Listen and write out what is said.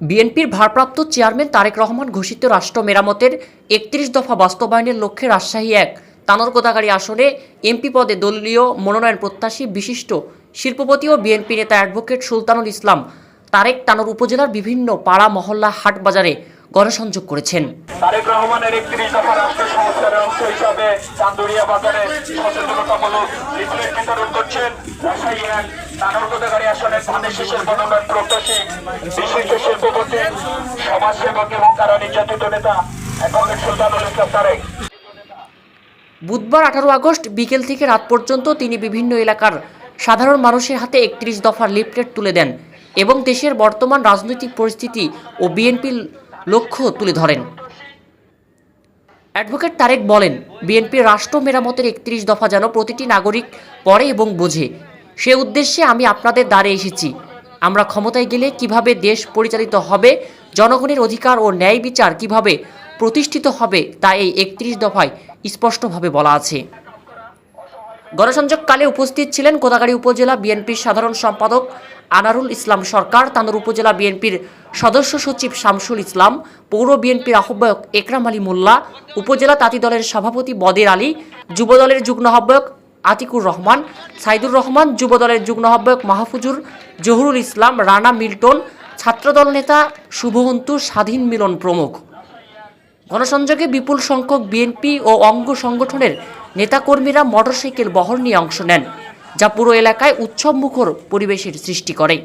বিএনপির ভারপ্রাপ্ত চেয়ারম্যান তারেক রহমান ঘোষিত রাষ্ট্র মেরামতের একত্রিশ দফা বাস্তবায়নের লক্ষ্যে রাজশাহী এক তানর গোদাগাড়ি আসনে এমপি পদে দলীয় মনোনয়ন প্রত্যাশী বিশিষ্ট শিল্পপতি ও বিএনপি নেতা অ্যাডভোকেট সুলতানুল ইসলাম তারেক তানোর উপজেলার বিভিন্ন পাড়া, মহল্লা, হাট বাজারে গণসংযোগ করেছেন। তারেক রহমানের একত্রিশ দফা রাষ্ট্র সংস্কারের অংশ হিসাবে চান্দুরিয়া বাজারে সচেতনতামূলক লিফলেট বিতরণ করছেন রাজশাহী বুধবার আঠারো আগস্ট বিকেল থেকে রাত পর্যন্ত তিনি বিভিন্ন এলাকার সাধারণ মানুষের হাতে একত্রিশ দফার লিফলেট তুলে দেন এবং দেশের বর্তমান রাজনৈতিক পরিস্থিতি ও বিএনপির লক্ষ্য তুলে ধরেন। অ্যাডভোকেট তারেক বলেন, বিএনপির রাষ্ট্র মেরামতের একত্রিশ দফা যেন প্রতিটি নাগরিক পড়ে এবং বোঝে। সে উদ্দেশ্যে আমি আপনাদের দ্বারে এসেছি। আমরা ক্ষমতায় গেলে কীভাবে দেশ পরিচালিত হবে, জনগণের অধিকার ও ন্যায় বিচার কীভাবে প্রতিষ্ঠিত হবে, তা এই একত্রিশ দফায় স্পষ্টভাবে বলা আছে। গণসংযোগকালে উপস্থিত ছিলেন কোদাগাড়ি উপজেলা বিএনপির সাধারণ সম্পাদক আনারুল ইসলাম সরকার, তানোর উপজেলা বিএনপির সদস্য সচিব শামসুল ইসলাম, পৌর বিএনপির আহ্বায়ক একরাম আলী মোল্লা, উপজেলা তাঁতি দলের সভাপতি বদের আলী যুবদলের যুগ্ম আহ্বায়ক আতিকুর রহমান, সাইদুর রহমান, যুবদলের যুগ্ম আহ্বায়ক মাহফুজুর, জহুরুল ইসলাম, রানা মিল্টন, ছাত্রদল নেতা শুভহন্তু, স্বাধীন মিলন প্রমুখ। গণসংযোগে বিপুল সংখ্যক বিএনপি ও অঙ্গ সংগঠনের নেতাকর্মীরা মোটরসাইকেল বহর নিয়ে অংশ নেন, যা পুরো এলাকায় উৎসবমুখর পরিবেশের সৃষ্টি করে।